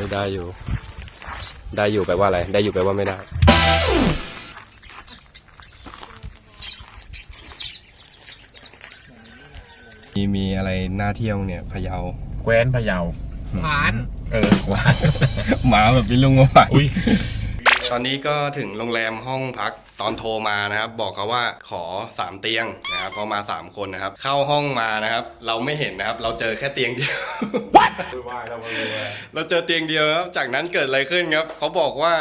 ไม่ได้อยู่ ได้อยู่แปลว่าอะไร ได้อยู่แปลว่าไม่ได้ มีมีอะไรน่าเที่ยวเนี่ยพะเยา แคว้นพะเยาผาน เออหวานหมาแบบมีลุงมาฝันอุ้ย ตอนนี้ก็ถึงโรงแรมห้องพักตอนโทรมานะครับ บอกเขาว่าขอ 3 เตียงนะครับเขามา 3 คนนะครับ เข้าห้องมานะครับ เราไม่เห็นนะครับ เราเจอแค่เตียงเดียวเราเจอเตียงเดียวครับจากนั้นเกิดอะไรขึ้นครับ เขาบอกว่า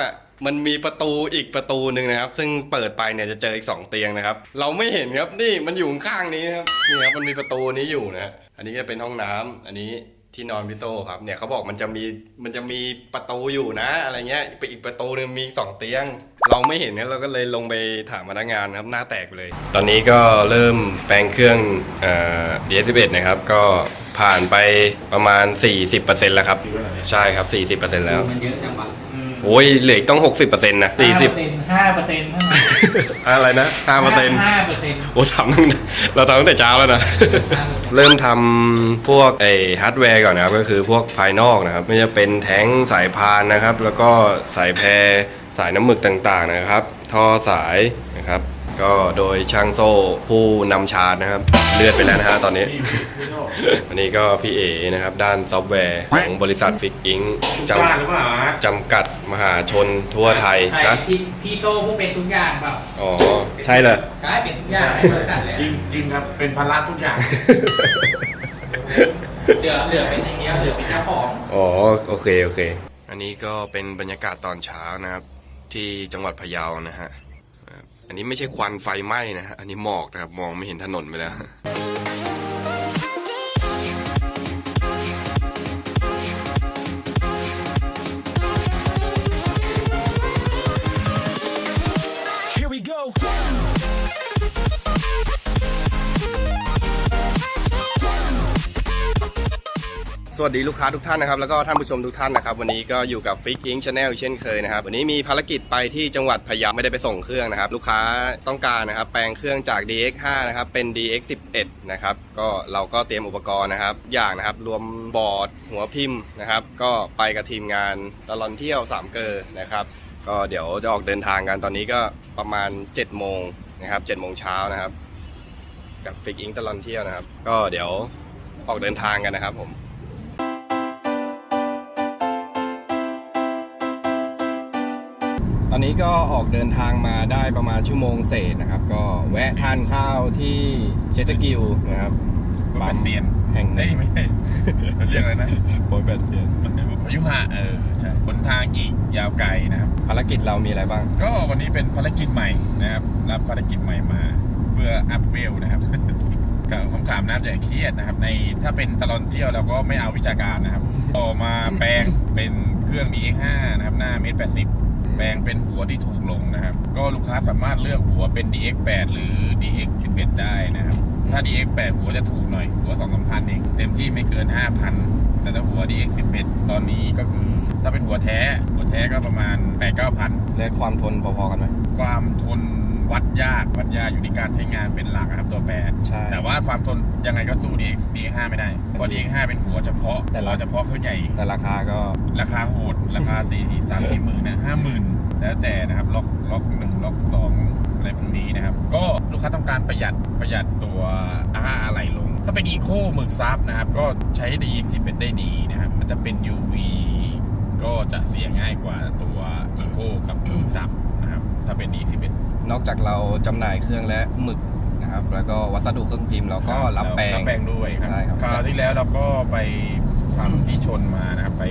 มันมีประตูอีกประตูหนึ่งนะครับ ซึ่งเปิดไปเนี่ยจะเจออีก 2 เตียงนะครับ เราไม่เห็นครับนี่มันอยู่ข้างๆนี้นะครับนี่ครับมันมีประตูนี้อยู่นะอันนี้จะเป็นห้องน้ำอันนี้ ที่นอนพี่โตครับเนี่ยเขาบอกมันจะมีมันจะมีประตูอยู่นะอะไรเงี้ยไปอีกประตูหนึงมีสองเตียง เราไม่เห็นเนี่ยเราก็เลยลงไปถามพนักงานครับหน้าแตกไปเลย ตอนนี้ก็เริ่มแปลงเครื่องเอ่อ DS11 นะครับก็ผ่านไปประมาณ 40%แล้วครับ ใช่ครับ 40%แล้ว มันเยอะจังวะ โอ้ยเหลืออีกต้อง 60%นะ40 ห้าเปอร์เซ็นต์เท่านั้นอะไรนะ5%ห้าเปอร์เซ็นต์โอ้ทำตั้งเราทำตั้งแต่เช้าแล้วนะเริ่มทำพวกไอฮาร์ดแวร์ก่อนนะครับ ก็คือพวกภายนอกนะครับ ไม่ว่าเป็นแท้งสายพานนะครับ แล้วก็สายแพรสายน้ำหมึกต่างๆนะครับ ท่อสายนะครับ ก็โดยช่างโซ่ผู้นำชาร์จนะครับ เลือดไปแล้วนะฮะตอนนี้ อันนี้ก็พี่เอนะครับ ด้านซอฟต์แวร์ของบริษัทฟิกอิงจบ้านหรือเปล่าฮะำจำกัดมหาชนทั่วไทยใช่นะพี่พี่โซ่ผู้เป็นทุกอย่างเปล่าอ๋อ ใช่เลยกลายเป็นทุกอย่างให้บริษัทเลยจริงจริงครับ เป็นภาระทุกอย่าง เหลือเหลือเป็นอย่างเงี้ยเหลือเป็นเจ้าของ อ๋อโอเค โอเค อันนี้ก็เป็นบรรยากาศตอนเช้านะครับ ที่จังหวัดพะเยานะฮะครับ อันนี้ไม่ใช่ควันไฟไหม้นะฮะอันนี้หมอกนะครับ มองไม่เห็นถนนไปแล้ว สวัสดีลูกค้าทุกท่านนะครับแล้วก็ท่านผู้ชมทุกท่านนะครับวันนี้ก็อยู่กับฟิกอิงชาแนลเช่นเคยนะครับวันนี้มีภารกิจไปที่จังหวัดพะเยาไม่ได้ไปส่งเครื่องนะครับลูกค้าต้องการนะครับแปลงเครื่องจาก DX5 นะครับเป็น DX11 นะครับก็เราก็เตรียมอุปกรณ์นะครับอย่างนะครับรวมบอร์ดหัวพิมพ์นะครับก็ไปกับทีมงานตลอนเที่ยว3เกอร์นะครับก็เดี๋ยวจะออกเดินทางกันตอนนี้ก็ประมาณ7โมงนะครับ7โมงเช้านะครับกับฟิกอิงตลอนเที่ยวนะครับก็เดี๋ยวออกเดินทางกันนะครับผม ตอนนี้ก็ออกเดินทางมาได้ประมาณชั่วโมงเศษนะครับ ก็แวะทานข้าวที่เชตกิวนะครับโปรแปดเซียนแห่งหเฮ้นึ่ยงไม่ใช่เรียกอะไรนะโปรแปดเซียนอายุหะเออใช่บนทางอีกยาวไกลนะครับภารกิจเรามีอะไรบ้าง ก็วันนี้เป็นภารกิจใหม่นะครับ รับภารกิจใหม่มา เพื่ออัพเวลนะครับกับคำถามน้ำอย่าเครียดนะครับ ในถ้าเป็นตลอนเที่ยวเราก็ไม่เอาวิชาการนะครับต่อมาแปลงเป็นเครื่อง DX5 นะครับ หน้าเมตรแปดสิบแปลงเป็นหัวที่ถูกลงนะครับ ก็ลูกค้าสามารถเลือกหัวเป็น DX8 หรือ DX11 ได้นะครับ ถ้า DX8 หัวจะถูกหน่อย หัว2 3 0 0 0เอง เต็มที่ไม่เกิน 5,000 แต่ถ้าหัว DX11 ตอนนี้ก็คือ ถ้าเป็นหัวแท้ หัวแท้ก็ประมาณ8-9,000และความทนพอๆกันไหมความทนวัดยากวัดยากอยู่ที่การใช้งานเป็นหลักนะครับตัวแปรใช่แต่ว่าความทนยังไงก็สู้ DX DX5 ไม่ได้เพราะ DX5 เป็นหัวเฉพาะ แต่ละหัวเฉพาะเขาใหญ่ แต่ราคาก็ราคาโหดราคาสี่สามสี่หมื่นนะห้าหมื่นแล้วแต่นะครับล็อกล็อกหนึ่งล็อกสองอะไรพวกนี้นะครับ ก็ลูกค้าต้องการประหยัดประหยัดตัวค่าอะไรลง ถ้าเป็นอีโคหมึกซับนะครับ ก็ใช้ DX11 ได้ดีนะครับ มันจะเป็น UV ก็จะเสียง่ายกว่าตัวอีโคกับหมึกซับนะครับถ้าเป็น DX11 นอกจากเราจำหน่ายเครื่องและหมึกนะครับ แล้วก็วัสดุเครื่องพิมพ์เราก็รับแปลง รับแปลงด้วยครับ ใช่ครับ คราวที่แล้วเราก็ไปทำที่ชนมานะครับ ไป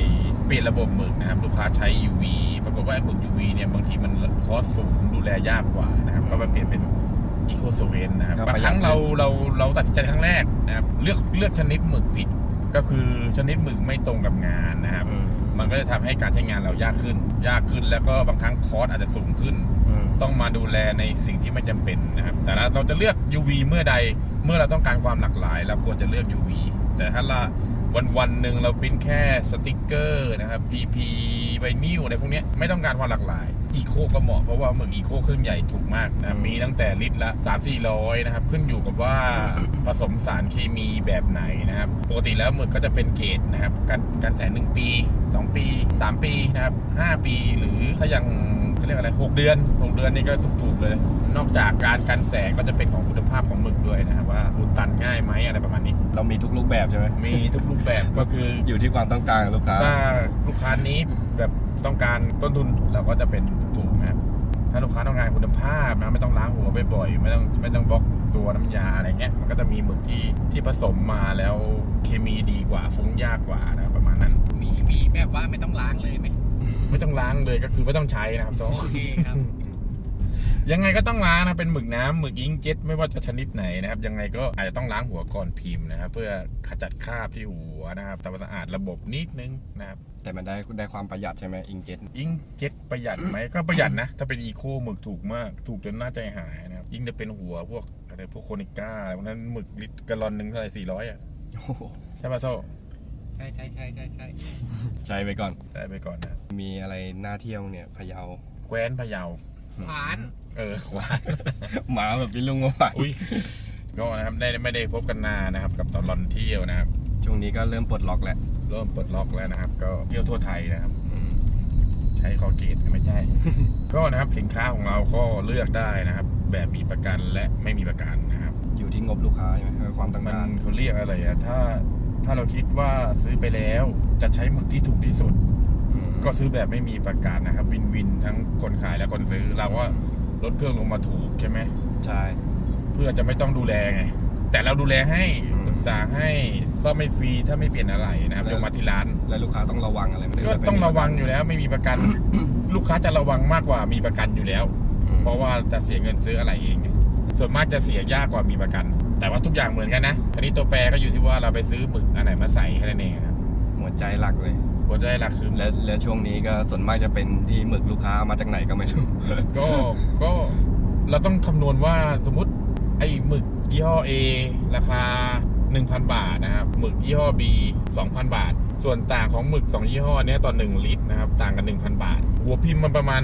เปลี่ยนระบบหมึกนะครับ ลูกค้าใช้ UV ปรากฏว่าไอ้หมึก UV เนี่ยบางทีมันคอสสูงดูแลยากกว่านะครับ ก็ไปเปลี่ยนเป็นอีโคสเวนนะครับก็บาประงหยัคดรั้งเราเราเราตัดสินใจครั้งแรกนะครับเลือกเลือกชนิดหมึกผิด ก็คือชนิดหมึกไม่ตรงกับงานนะครับอืมมันก็จะทำให้การใช้งานเรายากขึ้น ยากขึ้นแล้วก็บางครั้งคอสอาจจะสูงขึ้นอืมต้องมาดูแลในสิ่งที่ไม่จำเป็นนะครับ แต่เราจะเลือก UV เมื่อใดเมื่อเราต้องการความหลากหลายเราควรจะเลือก UV แต่ถ้าเราวันวันๆหนึ่งเราปริ้นแค่สติกเกอร์นะครับ PP ไวนิลอะไรพวกเนี้ยไม่ต้องการความหลากหลาย อีโคก็เหมาะเพราะว่าหมึกอีโคเครื่องใหญ่ถูกมากนะมีตั้งแต่ลิตรละ3 4 0 0นะครับขึ้นอยู่กับว่าผสมสารเคมีแบบไหนนะครับปกติแล้วหมึกก็จะเป็นเกรดนะครับการการแสนหนึ่งปี 2 ปี 3 ปีนะครับ5ปีหรือถ้ายังเขาเรียกอะไร 6 เดือน 6 เดือนนี่ก็ถูกๆเลย นอกจากการกันแสงก็จะเป็นของคุณภาพของหมึกด้วยนะครับว่าอุดตันง่ายไหมอะไรประมาณนี้ เรามีทุกรูปแบบใช่ไหมมีทุกรูปแบบก็คืออยู่ที่ความต้องการของลูกค้าถ้าลูกค้านี้แบบต้องการต้นทุนเราก็จะเป็น ถูกๆนะครับถ้าลูกค้าต้องการคุณภาพนะไม่ต้องล้างหัวบ่อยๆไม่ต้องไม่ต้องบล็อกตัวน้ำยาอะไรเงี้ยมันก็จะมีหมึกที่ที่ผสมมาแล้วเคมีดีกว่าฟุ้งยากกว่านะประมาณนั้น มีมีแบบว่าไม่ต้องล้างเลยไหมไม่ต้องล้างเลยก็คือไม่ต้องใช้นะครับโซโอเคครับ ยังไงก็ต้องล้างนะเป็นหมึกน้ำหมึกอิงเจ็ตไม่ว่าจะชนิดไหนนะครับยังไงก็อาจจะต้องล้างหัวก่อนพิมพ์นะครับเพื่อขจัดคราบที่หัวนะครับทำความสะอาดระบบนิดนึงนะครับแต่มันได้ได้ความประหยัดใช่ไหมอิงเจ็ตยิ่งเจ็ตประหยัดไหมก็ประหยัดนะ ถ้าเป็นอีโคหมึกถูกมากถูกจนน่าใจหายนะครับยิ่งจะเป็นหัวพวกอะไรพวกโคนิก้าอะไรพวกนั้นหมึกลิตรกะลอนหนึ่งเท่าไหร่สี่ร้อยอะโอ้โหใช่ป่ะโซ่ใช่ใช่ใช่ใช่ใช่ใช้ไปก่อนได้ไปก่อนนะมีอะไรน่าเที่ยวเนี่ยพะเยาแคว้นพะเยา หวาน เออหวานหมาแบบพี่ลุงก็ไหวอุ้ยก็นะครับได้ไม่ได้พบกันนานนะครับ กับตลอนเที่ยวนะครับ ช่วงนี้ก็เริ่มปลดล็อกแล้ว เริ่มเปิดล็อกแล้วนะครับ ก็เที่ยวทั่วไทยนะครับใช้คอเกตไม่ใช่ ก็นะครับสินค้าของเราก็เลือกได้นะครับ แบบมีประกันและไม่มีประกันนะครับ อยู่ที่งบลูกค้าใช่ไหมเออความต้องมันการเขาเรียกอะไรอะถ้าถ้าเราคิดว่าซื้อไปแล้วจะใช้หมึกที่ถูกที่สุดอืม ก็ซื้อแบบไม่มีประกันนะครับ วินวินทั้งคนขายและคนซื้อเราก็ลดเครื่องลงมาถูกใช่ไหมใช่ เพื่อจะไม่ต้องดูแลไง แต่เราดูแลให้อืม ปรึกษาให้ซ่อมไม่ฟรีถ้าไม่เปลี่ยนอะไรนะครับแล้ว ยกมาที่ร้าน แล้วลูกค้าต้องระวังอะไรไหมก็ต้องระวังอยู่แล้ว ไม่มีประกัน ลูกค้าจะระวังมากกว่ามีประกันอยู่แล้ว อืมเพราะว่าจะเสียเงินซื้ออะไรเองไงส่วนมากจะเสียยากกว่ามีประกัน แต่ว่าทุกอย่างเหมือนกันนะทีนี้ตัวแปรก็อยู่ที่ว่าเราไปซื้อหมึกอันไหนมาใส่แค่นั้นเองครับ หัวใจหลักเลย หัวใจหลักคือและและช่วงนี้ก็ส่วนมากจะเป็นที่หมึกลูกค้ามาจากไหนก็ไม่รู้ ก็ก็เราต้องคำนวณว่าสมมติไอ้หมึกยี่ห้อ A ราคา 1,000 บาทนะครับหมึกยี่ห้อ B 2,000 บาท ส่วนต่างของหมึก 2 ยี่ห้อเนี้ยต่อ 1 ลิตรนะครับต่างกัน 1,000 บาท หัวพิมพ์มันประมาณ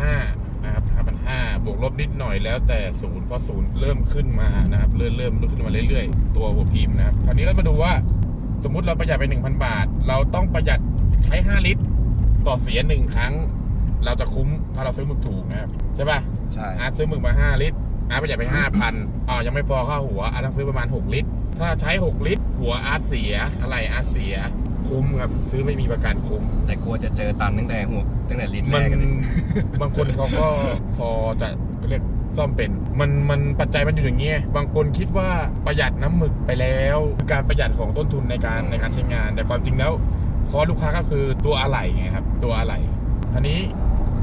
5,500นะครับ5,500บวกลบนิดหน่อยแล้วแต่ศูนย์เพราะศูนย์เริ่มขึ้นมานะครับเริ่มเริ่มขึ้นมาเรื่อยๆ ตัวหัวพิมพ์นะครับคราวนี้เรามาดูว่าสมมุติเราประหยัดไป 1,000 บาท เราต้องประหยัด ใช้ 5 ลิตร ต่อเสียหนึ่งครั้ง เราจะคุ้มถ้าเราซื้อหมึกถูกนะครับ ใช่ป่ะใช่อาร์ตซื้อหมึกมา 5 ลิตรอาร์ตประหยัดไป5,000อ๋อยังไม่พอค่าหัวอาร์ตต้องซื้อประมาณ 6 ลิตร ถ้าใช้ 6 ลิตร หัวอาร์ตเสียอะไรอาร์ตเสียคุ้มครับซื้อไม่มีประกันคุ้ม แต่กลัวจะเจอตันตั้งแต่หัวตั้งแต่ลิ้นแรมันกกันเลยบางคนเขาก็พอจะเรียกซ่อมเป็น มันมันปัจจัยมันอยู่อย่างเงี้ยบางคนคิดว่าประหยัดน้ำหมึกไปแล้ว คือการประหยัดของต้นทุนในการในการใช้งาน แต่ความจริงแล้ว คอลูกค้าก็คือตัวอะไหล่ไงครับตัวอะไหล่ทีนี้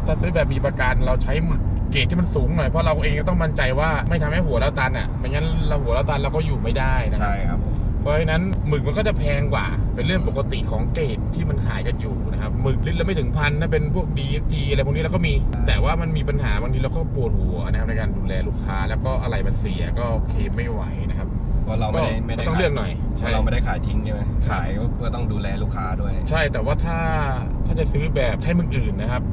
ถ้าซื้อแบบมีประกันเราใช้หมึกเกรดที่มันสูงหน่อยเพราะเราเองก็ต้องมั่นใจว่าไม่ทำให้หัวเราตันอะไม่งั้นเราหัวเราตันเราก็อยู่ไม่ได้นะใช่ครับผมเพราะฉะนั้นหมึกมันก็จะแพงกว่า เป็นเรื่องปกติของเกรดที่มันขายกันอยู่นะครับหมึกลิตรละไม่ถึงพันถ้าเป็นพวก DFG อะไรพวกนี้เราก็มี แต่ว่ามันมีปัญหาบางทีเราก็ปวดหัวนะครับในการดูแลลูกค้า แล้วก็อะไรมันเสียก็เคลมไม่ไหวนะครับเพ ราะเราไม่ได้ก็ไม่ได้ก็ต้องขายเลือกหน่อยเพใช่ ราะเราไม่ได้ขายทิ้งใช่ไหมขายเพื่อต้องดูแลลูกค้าด้วย ใช่แต่ว่าถ้าถ้าจะซื้อแบบใช้หมึกอื่นนะครับ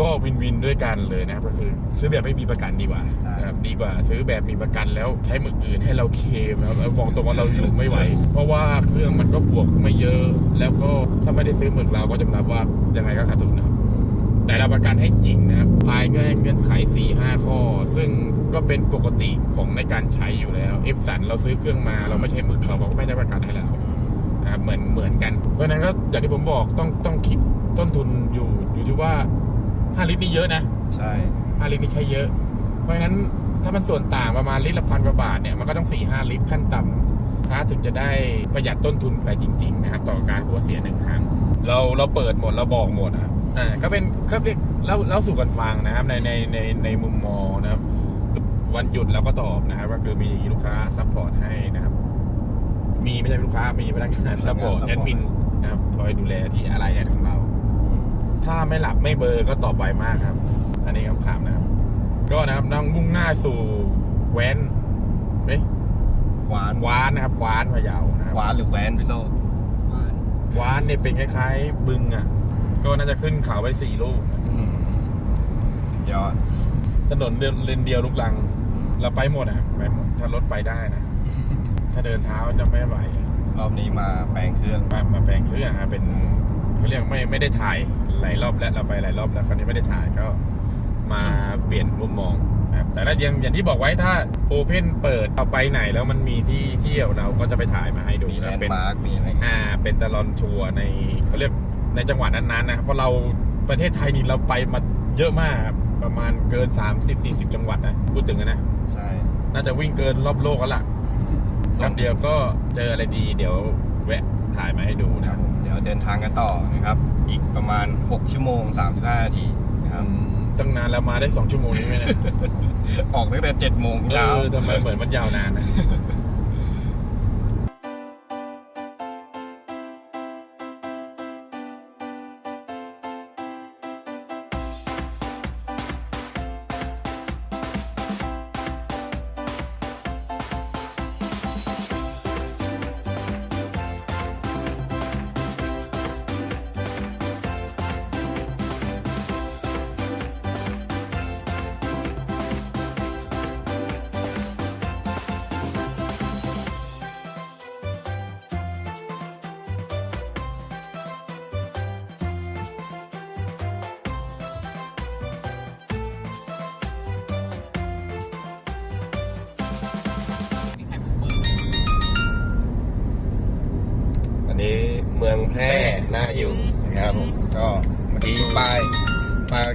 ก็วินวินด้วยกันเลยนะครับก็คือ ซื้อแบบไม่มีประกันดีกว่าใช่ นะครับดีกว่าซื้อแบบมีประกันแล้วใช้หมึกอื่นให้เราเคลมนะครับแล้วบอกตรงว่าเราอยู่ไม่ไหว เพราะว่าเครื่องมันก็บวกไม่เยอะ แล้วก็ถ้าไม่ได้ซื้อหมึกเราก็จะนับว่ายังไงก็ขาดทุนนะครับ แต่เราประกันให้จริงนะครับภายเงื่อนไข 4 5 ข้อ ซึ่งก็เป็นปกติของในการใช้อยู่แล้วเอฟสันเราซื้อเครื่องมาเราไม่ใช้หมึกเราก็ไม่ได้ประกันให้เรานะครับเหมือนเหมือนกัน เพราะฉะนั้นก็อย่างที่ผมบอกต้องต้องคิดต้นทุนอยู่อยู่ที่ว่า 5 ลิตรนี่เยอะนะ ใช่5ลิตรนี่ใช้เยอะ เพราะฉะนั้นถ้ามันส่วนต่างประมาณลิตรละพันกว่าบาทเนี่ยมันก็ต้อง4 5ลิตรขั้นต่ำค้าถึงจะได้ประหยัดต้นทุนไปจริง ๆ นะครับ ต่อการหัวเสียหนึ่งครั้ง เราเราเปิดหมดเราบอกหมดนะครับ อ่าก็เป็นก็เรียกเล่าเล่าสู่กันฟังนะครับในในในในมุมมองนะครับ วันหยุดเราก็ตอบนะครับก็คือมีลูกค้าซัพพอร์ตให้นะครับ มีไม่ใช่ลูกค้ามีพนักงานซัพพอร์ตแอดมินนะครับคอยดูแลที่อะไรแอดของเรา ถ้าไม่หลับไม่เบลอร์ก็ตอบไวมากครับ อันนี้คำถามนะครับ ก็นะครับนั่งมุ่งหน้าสู่แคว้นเอ๊ะขวานควานนะครับควานพะเยานะครับขวานหรือแคว้นพี่โซหวานกว้านเนี่ยเป็นคล้ายๆ บึงอะ ก็น่าจะขึ้นเขาไปสี่ลูกสุดยอด ถนนเดินเลนเดียวลูกลัง เราไปหมดนะครับไปหมด ถ้ารถไปได้นะ ถ้าเดินเท้าจะไม่ไหว รอบนี้มาแปลงเครื่อง มามาแปลงเครื่องอะเป็นเขาเรียกไม่ไม่ได้ถ่ายหลายรอบแล้วเราไปหลายรอบแล้วคราวนี้ไม่ได้ถ่ายก็มาเปลี่ยนมุมมองนะครับแต่ถ้ายังอย่างที่บอกไว้ถ้าโอเพนเปิดเอาไปไหนแล้วมันมีที่เที่ยวเราก็จะไปถ่ายมาให้ดูมีแลนะนเป็นด์มาร์กมีอะไรเงี้ยอ่าเป็นตลอนทัวร์ในเขาเรียก ในจังหวัดนั้นๆนะครับเพราะเราประเทศไทยนี่เราไปมาเยอะมากครับประมาณเกิน 30-40 จังหวัดนะพูดถึงอะนะ ใช่ น่าจะวิ่งเกินรอบโลกแล้วล่ะสักเดียวก็เจออะไรดีเดี๋ยวแวะถ่ายมาให้ดูคนะรับผมเดี๋ยวเดินทางกันต่อนะครับ อีกประมาณ 6 ชั่วโมง 35 นาทีนะครับ ตั้งนานแล้วมาได้ 2 ชั่วโมงนี้ไหมเนี่ยออกตั้งแต่7โมงเอเช้าอทำไมเหมือนมันยาวนานนะ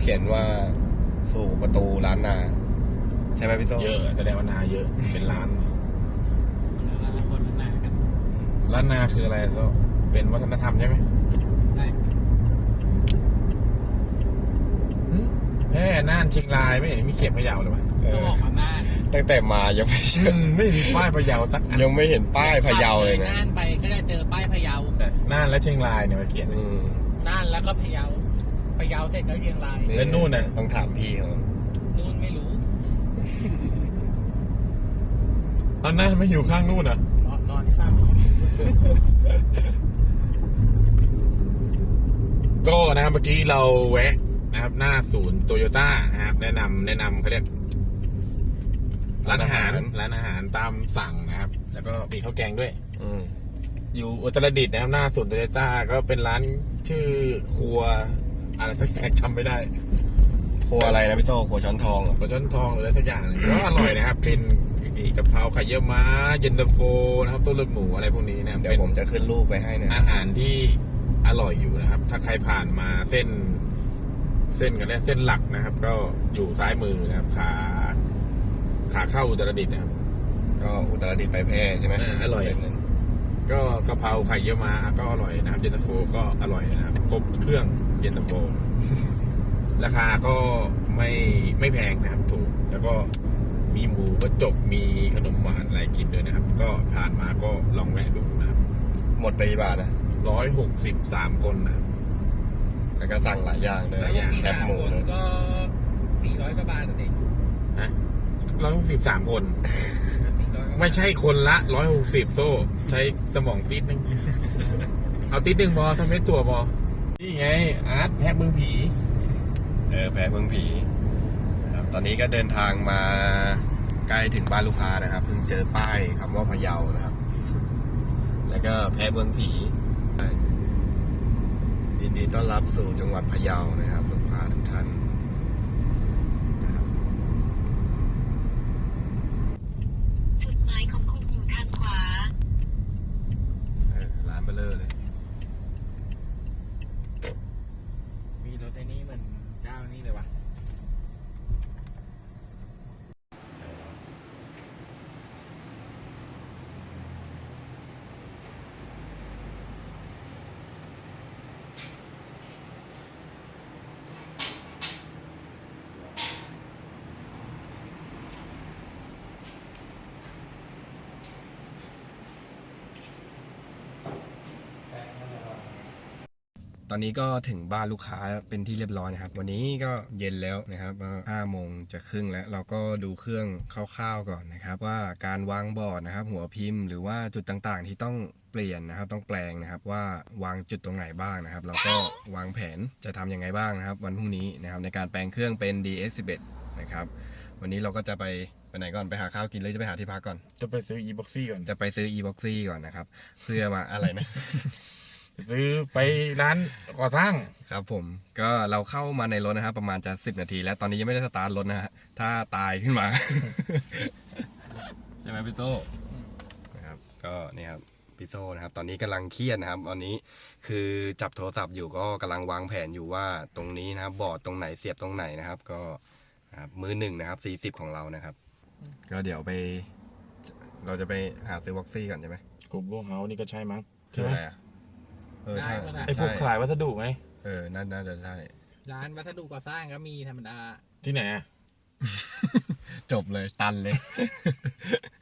ขาเขียนว่าสู่ประตูร้านนา ใช่ไหมพี่โซ่เยอะแสดงว่านาเยอะ เป็นร้านคนละคนละหน้ากันร้านนาคืออะไรก็เป็นวัฒนธรรมใช่ไหมใช่หึแพร่น่านเชียงรายไม่เห็นมีเขียนพะเยาเลยวะเอต้องอออกมาหน้าตั้งแต่มายังไม่เจอือมไม่มีป้ายพะเยาสักอันยังไม่เห็นป้ายพะเยาเลยนะน่านไปก็จะเจอป้ายพะเยา แต่น่านและเชียงรายเนี่ยมาเขียนอืม น่านแล้วก็พะเยา พะเยาเสร็จก็เชียงราย แล้วนู่นน่ะ ต้องถามพี่เขานู่นไม่รู้ตอนนั้นไม่อยู่ข้างนู่นอะ นอนนอนข้ามก็นะครับเมื่อกี้เราแวะนะครับ หน้าศูนย์โตโยต้านะครับแนะนำแนะนำเขาเรียกร้านอาหารร้านอาหารตามสั่งนะครับ แล้วก็มีข้าวแกงด้วย อืมอยู่อุตรดิตถ์นะครับหน้าศูนย์โตโยต้าก็เป็นร้านชื่อครัว อะไรสักอย่างจำไม่ได้ ครัวอะไรนะพี่โซ่ครัวช้อนทองเหรอปลาจ้อนทองหรืออะไรสักอย่างหนึ่งก็อร่อยนะครับ เป็นกะเพราไข่เยี่ยวม้าเย็นตาโฟนะครับต้มเลือดหมูอะไรพวกนี้นะครับเดี๋ยวเป็นผมจะขึ้นรูปไปให้นะอาหารที่อร่อยอยู่นะครับ ถ้าใครผ่านมาเส้น เส้นกันเนี่ยเส้นหลักนะครับ ก็อยู่ซ้ายมือนะครับ ขา ขาเข้าอุตรดิตถ์นะครับ ก็อุตรดิตถ์ไปแพร่ใช่ไหมอ่าอร่อย เส้นนั้นก็กะเพราไข่เยี่ยวม้าก็อร่อยนะครับเย็นตาโฟก็อร่อยนะครับครบเครื่อง เย็นตาโฟราคาก็ไม่ไม่แพงนะครับถูก แล้วก็มีหมูกระจกมีขนมหวานอะไรกินด้วยนะครับ ก็ผ่านมาก็ลองแวะดูนะครับหมดไปกี่บาทนะร้อยหกสิบสามคนนะครับ แล้วก็สั่งหลายอย่างเลยหลายอย่าง แคบหมูคนเลยก็สี่ร้อยกว่าบาทเองนะร้อยหกสิบสามคนสี่ร้อยไม่ใช่คนละร้อยหกสิบโซ่ ใช้สมองติดนึง เอาติดหนึ่งบอทำให้ตัวบอนี่ ไง อาร์ตแพะเมืองผี เออแพ้เมืองผีนะครับตอนนี้ก็เดินทางมาใกล้ถึงบ้านลูกค้านะครับ เพิ่งเจอป้ายคำว่าพะเยานะครับ แล้วก็แพ้เมืองผียินดีต้อนรับสู่จังหวัดพะเยานะครับ ลูกค้าทุกท่านนะครับ จุดหมายของคุณอยู่ทางขวา เออร้านเบลเลอร์เลย มีรถไอ้นี่เหมือนเจ้านี่เลยวะ ตอนนี้ก็ถึงบ้านลูกค้าเป็นที่เรียบร้อยนะครับ วันนี้ก็เย็นแล้วนะครับห้าโมงจะครึ่งแล้ว เราก็ดูเครื่องคร่าวๆก่อนนะครับ ว่าการวางบอร์ดนะครับ หัวพิมพ์หรือว่าจุดต่างๆ ที่ต้องเปลี่ยนนะครับ ต้องแปลงนะครับว่าวางจุดตรงไหนบ้างนะครับ เราก็วางแผนจะทำยังไงบ้างนะครับ วันพรุ่งนี้นะครับในการแปลงเครื่องเป็น DS11 นะครับวันนี้เราก็จะไปไปไหนก่อนไปหาข้าวกินหรือจะไปหาที่พักก่อน จะไปซื้อ e-boxy ก่อนจะไปซื้อ e-boxy ก่อนนะครับเพื่อมาอะไรนะ ซื้อไปร้านก่อสร้าง ครับผมก็เราเข้ามาในรถนะครับประมาณจะ 10 นาที แล้วตอนนี้ยังไม่ได้สตาร์ทรถนะฮะถ้าตายขึ้นมา ใช่ไหมพี่โซ่นะครับก็นี่ครับพี่โซ่นะครับ ตอนนี้กำลังเครียดนะครับ ตอนนี้คือจับโทรศัพท์อยู่ก็กำลังวางแผนอยู่ว่าตรงนี้นะครับ บอร์ดตรงไหนเสียบตรงไหนนะครับ ก็นะครับมือหนึ่งนะครับ40ของเรานะครับ ก็เดี๋ยวไป เราจะไปหาซื้อว็อกซี่ก่อนใช่ไหมกลุ่มลูกเฮานี่ก็ใช่มั้งคืออะไรอะ เออใช่ได้ก็ได้ไอพวกขายวัสดุไหมเออน่าน่าจะใช่ ร้านวัสดุก่อสร้างก็มีธรรมดาที่ไหนอะจบเลยตันเลย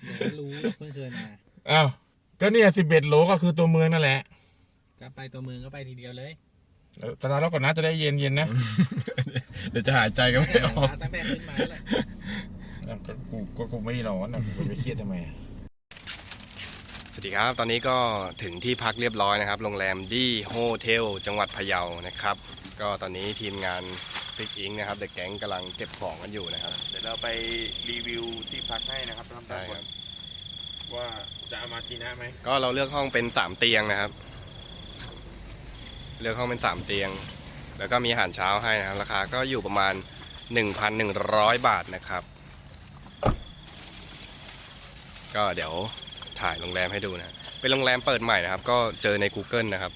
เดี๋ยวก็รู้เพิ่งเคยมาอ้าวก็เนี่ยสิบเอ็ดโลก็คือตัวเมืองนั่นแหละก็ไปตัวเมืองก็ไปทีเดียวเลยเออตลาดเราก่อนนะจะได้เย็นเย็นๆนะเดี๋ยวจะหายใจก็ไม่ออก ตั้งแต่ขึ้นมาแหละอ้าวก็กูก็กูไม่ร้อนนะกูจะไปเครียดทำไมอะ สวัสดีครับ ตอนนี้ก็ถึงที่พักเรียบร้อยนะครับ โรงแรมดีโฮเทล จังหวัดพะเยานะครับ ก็ตอนนี้ทีมงานฟิกอิงนะครับ เด็กแก๊งกำลังเก็บของกันอยู่นะครับ เดี๋ยวเราไปรีวิวที่พักให้นะครับท่านได้ครับว่าจะเอามากินนะไหมก็เราเลือกห้องเป็นสามเตียงนะครับ เลือกห้องเป็นสามเตียง แล้วก็มีอาหารเช้าให้นะครับ ราคาก็อยู่ประมาณ 1,100 บาทนะครับ ก็เดี๋ยว ถ่ายโรงแรมให้ดูนะเป็นโรงแรมเปิดใหม่นะครับ ก็เจอใน Google นะครับ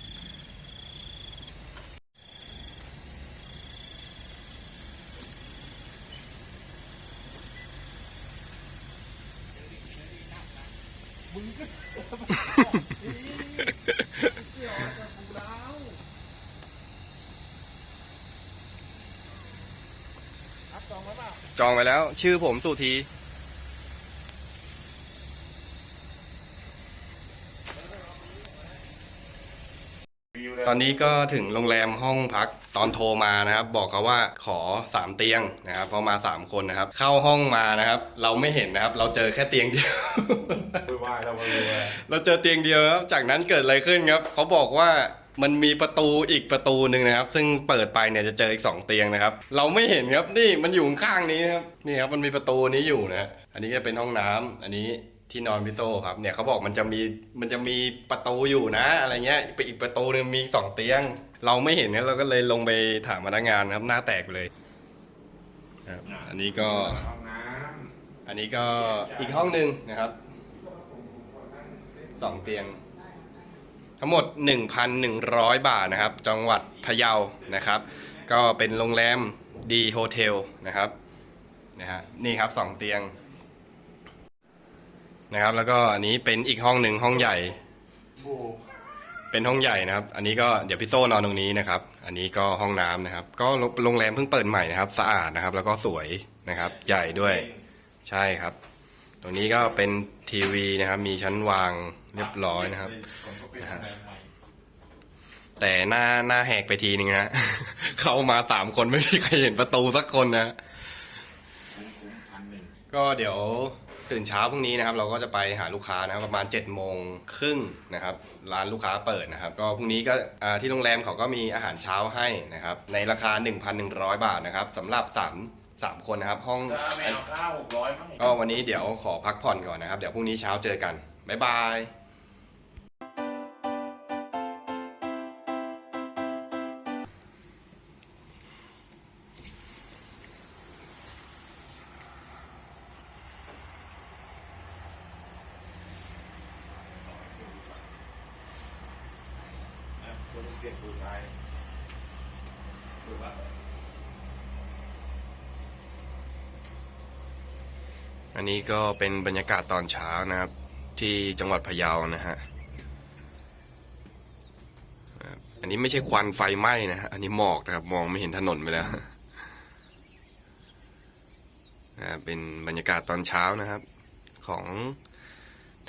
จองไว้แล้ว ชื่อผมสุธี ตอนนี้ก็ถึงโรงแรมห้องพักตอนโทรมานะครับ บอกเขาว่าขอ 3 เตียงนะครับเพราะมา 3 คนนะครับ เข้าห้องมานะครับ เราไม่เห็นนะครับ เราเจอแค่เตียงเดียวไปไหว้เราไปไหว้เราเจอเตียงเดียวครับจากนั้นเกิดอะไรขึ้นครับเขาบอกว่ามันมีประตูอีกประตูหนึ่งนะครับ ซึ่งเปิดไปเนี่ยจะเจออีก 2 เตียงนะครับ เราไม่เห็นครับนี่มันอยู่ข้างๆนี้นะครับนี่ครับมันมีประตูนี้อยู่นะอันนี้จะเป็นห้องน้ำอันนี้ ที่นอนพี่โตครับเนี่ยเขาบอกมันจะมีมันจะมีประตูอยู่นะ อะไรเงี้ยไปอีกประตูหนึงมีสองเตียง เราไม่เห็นครับเราก็เลยลงไปถามพนักงานครับหน้าแตกไปเลยครับอันนี้ก็ห้องน้อันนี้ก็อีกห้องหนึ่งนะครับสองเตียง ทั้งหมด 1,100 บาทนะครับ จังหวัดพะเยานะครับ ก็เป็นโรงแรมดีโฮเทลนะครับนะฮะนี่ครับสองเตียง นะครับ แล้วก็อันนี้เป็นอีกห้องหนึ่งห้องใหญ่ เป็นห้องใหญ่นะครับ อันนี้ก็เดี๋ยวพี่โซ่นอนตรงนี้นะครับ อันนี้ก็ห้องน้ำนะครับ ก็โรงแรมเพิ่งเปิดใหม่นะครับสะอาดนะครับ แล้วก็สวยนะครับ ใหญ่ด้วยใช่ครับ ตรงนี้ก็เป็นทีวีนะครับ มีชั้นวางเรียบร้อยนะครับนะฮะแต่หน้าหน้าแหกไปทีนึงนะ เข้ามาสามคนไม่มีใครเห็นประตูสักคนนะ ก็เดี๋ยว ตื่นเช้าพรุ่งนี้นะครับ เราก็จะไปหาลูกค้านะครับประมาณ7จ็ดโมงครึ่งนะครับ ร้านลูกค้าเปิดนะครับ ก็พรุ่งนี้ก็อ่าที่โรงแรมเขาก็มีอาหารเช้าให้นะครับ ในราคา 1,100 บาทนะครับสำหรับ3 3คนนะครับ ห้องถ้าไม่เอาข้าวหกร้อยมั้งก็วันนี้เดี๋ยวขอพักผ่อนก่อนนะครับ เดี๋ยวพรุ่งนี้เช้าเจอกัน บ๊ายบาย คนเปลี่ยนไทยถูกปะอันนี้ก็เป็นบรรยากาศตอนเช้านะครับ ที่จังหวัดพะเยานะฮะอันนี้ไม่ใช่ควันไฟไหม้นะฮะอันนี้หมอกนะครับ มองไม่เห็นถนนไปแล้วนะเป็นบรรยากาศตอนเช้านะครับ ของ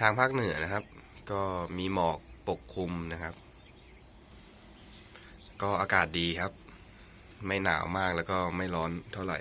ทางภาคเหนือนะครับ ก็มีหมอกปกคลุมนะครับ ก็อากาศดีครับ ไม่หนาวมากแล้วก็ไม่ร้อนเท่าไหร่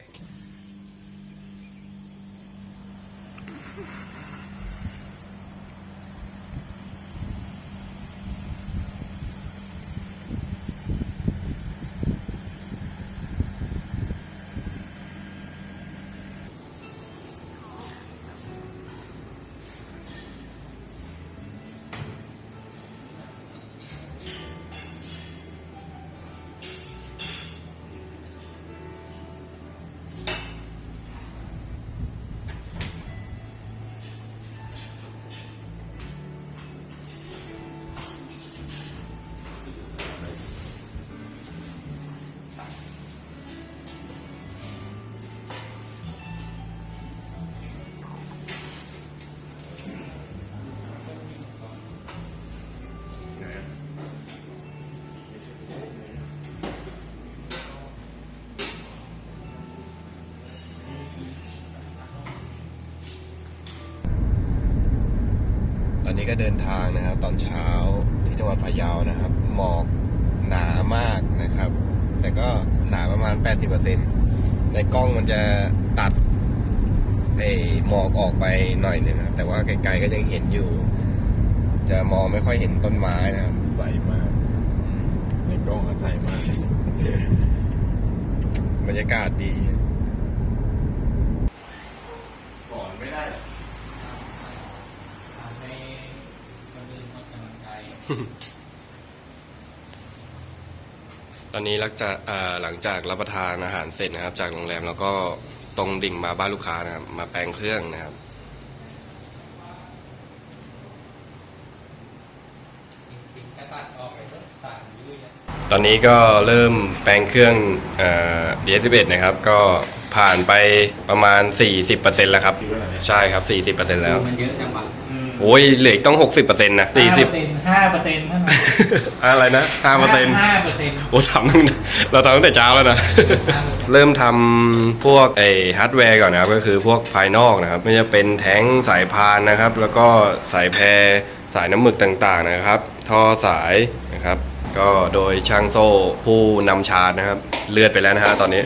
ก็เดินทางนะครับ ตอนเช้าที่จังหวัดพะเยานะครับ หมอกหนามากนะครับ แต่ก็หนาประมาณ 80%ในกล้องมันจะตัดไอ้หมอกออกไปหน่อยหนึ่งนะครับแต่ว่าไกลๆก็ยังเห็นอยู่ จะมองไม่ค่อยเห็นต้นไม้นะครับ ใสมาก ในกล้องก็ใสมากบรรยากาศดี ก่อนไม่ได้หรอ ทำให้คนอื่นออกกำลังกาย ตอนนี้หลังจากหลังจากรับประทานอาหารเสร็จนะครับ จากโรงแรมแล้วก็ตรงดิ่งมาบ้านลูกค้านะครับ มาแปลงเครื่องนะครับตอนนี้ก็เริ่มแปลงเครื่องเอ่อ DS11 นะครับ ก็ผ่านไปประมาณ 40%แล้วครับ ใช่ครับ 40%แล้วมันเยอะจังวะ โอ้ยเหลืออกต้อง 60%นะ40 ห้าเปอร์เซ็นต์เท่านั้นอะไรนะ5%ห้าเปอร์เซ็นต์โอ้ทำตั้งเราทำตั้งแต่เช้าแล้วนะ เริ่มทำพวกไอฮาร์ดแวร์ก่อนนะครับ ก็คือพวกภายนอกนะครับ ไม่ว่าจะเป็นแท้งสายพานนะครับ แล้วก็สายแพรสายน้ำหมึกต่างๆนะครับ ท่อสายนะครับ ก็โดยช่างโซ่ผู้นำชาร์จนะครับ เลือดไปแล้วนะฮะตอนนี้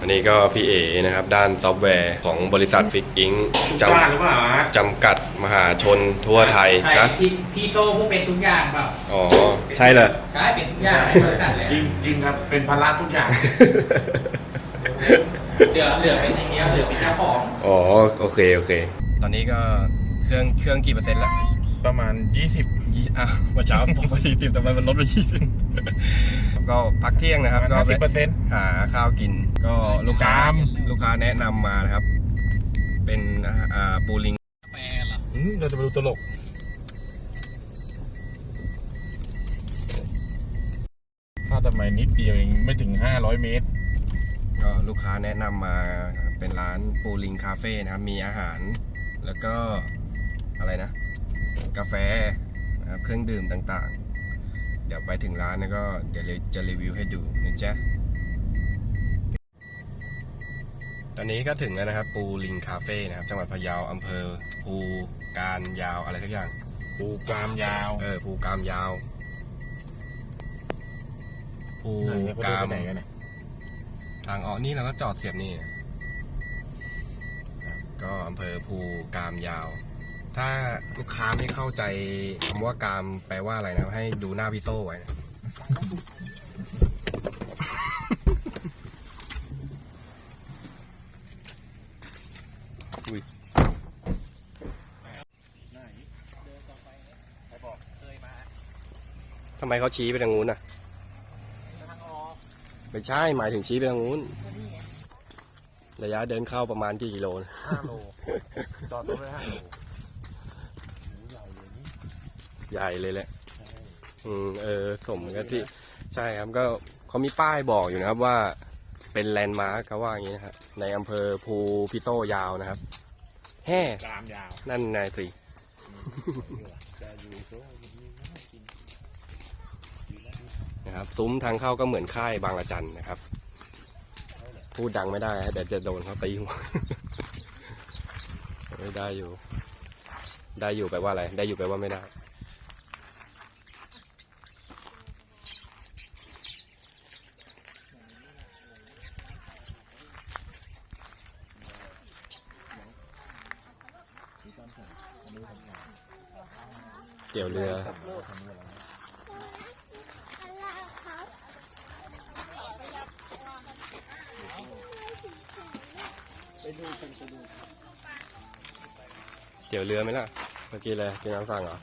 อันนี้ก็พี่เอนะครับ ด้านซอฟต์แวร์ของบริษัทฟิกอิงจบ้านหรือเปล่าฮะำจำกัดมหาชนทั่วไทยใช่นะพี่พี่โซ่ผู้เป็นทุกอย่างเปล่าอ๋อ ใช่เลยกลายเป็นทุกอย่างในบริษัทเลยจริงจริงครับเป็นภาระทุกอย่าง เหลือเหลือเป็นอย่างเงี้ยเหลือเป็นเจ้าของ อ๋อ โอเค โอเค ตอนนี้ก็เครื่องเครื่องกี่เปอร์เซ็นต์ละประมาณ 20 ยี่อะเมื่อเช้าบอกว่าสี่สิบแต่ทำไมมันลดไปยี่สิบก็พักเที่ยงนะครับ ก็50เปอร์เซ็นต์หาข้าวกิน ก็ลูกค้าตามลูกค้าแนะนำมานะครับ เป็นอ่าปูลิงกาแฟเหรอเราจะไปดูตลกถ้าทำไมนิดเดียวเองไม่ถึง500เมตร ก็ลูกค้าแนะนำมาเป็นร้านปูลิงคาเฟ่นะครับ มีอาหาร แล้วก็อะไรนะ กาแฟ นะครับ เครื่องดื่มต่างๆ เดี๋ยวไปถึงร้านแล้วก็เดี๋ยวจะรีวิวให้ดูนะจ๊ะ ตอนนี้ก็ถึงแล้วนะครับ ปูลิงคาเฟ่นะครับ จังหวัดพะเยาอำเภอ ภูการยาวอะไรสักอย่างปูกรามยาว เออภูกามยาว ภูไหนเนี่ยเขากาเดินมไปไหนกันเนี่ยทางออกนี่เราก็จอดเสียบนี่นะก็อำเภอภูกามยาว ถ้าลูกค้าไม่เข้าใจคำว่ากามแปลว่าอะไรนะ ให้ดูหน้าพี่โต้ไว้นะอุ้ยทำไมเขาชี้ไปทางนู้นอะ ไม่ใช่ หมายถึงชี้ไปทางนู้น ระยะเดินเข้าประมาณกี่กิโลนะ5โลจอดรถไว้5โล ใหญ่เลยแหละอืมเออสมกับที่ใช่ครับก็เขามีป้ายบอกอยู่นะครับว่าเป็นแลนด์มาร์คเขาว่าอย่างนี้นะครับในอำเภอภูพิโต้ยาวนะครับแฮ่กรามยาวนั่นนายสินะครับซุ้มทางเข้าก็เหมือนค่ายบางระจันนะครับ พูดดังไม่ได้ฮะเดี๋ยวจะโดนเขาตีหัวไม่ได้อยู่ ได้อยู่แปลว่าอะไร ได้อยู่แปลว่าไม่ได้ เตี๋ยวเรือเตี๋ยวเรือไหมล่ะ เมื่อกี้เลยกินน้ำสั่งเหรอ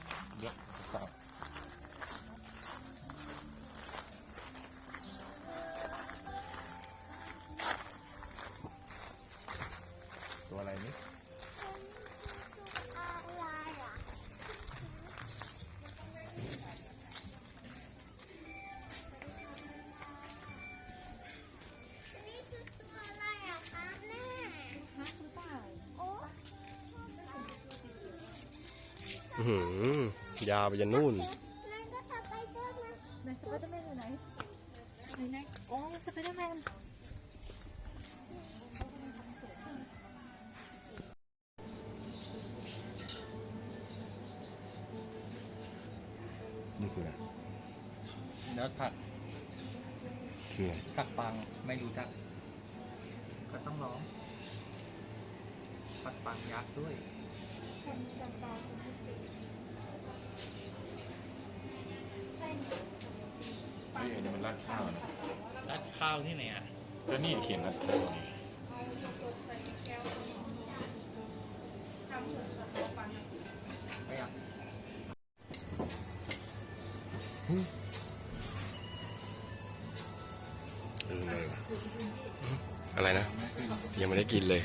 ยาวไปยันนู่นนั่นก็สไปเดอร์แมนไหนสไปเดอร์แมนอยู่ไหนไหนไหนโอ้สไปเดอร์แมนนี่คืออะไรเนื้อผักคืออะไรผักปังไม่รู้จัก ก็ต้องร้องผักปังยักษ์ด้วยเฮ้ ยอันนี้มันราดข้าวนะรัดข้าวที่ไหนอะแล้วนี่เขียนราดข้าวนี่ไปยังเออเลยว่ะอะไรนะ ยังไม่ได้กินเลย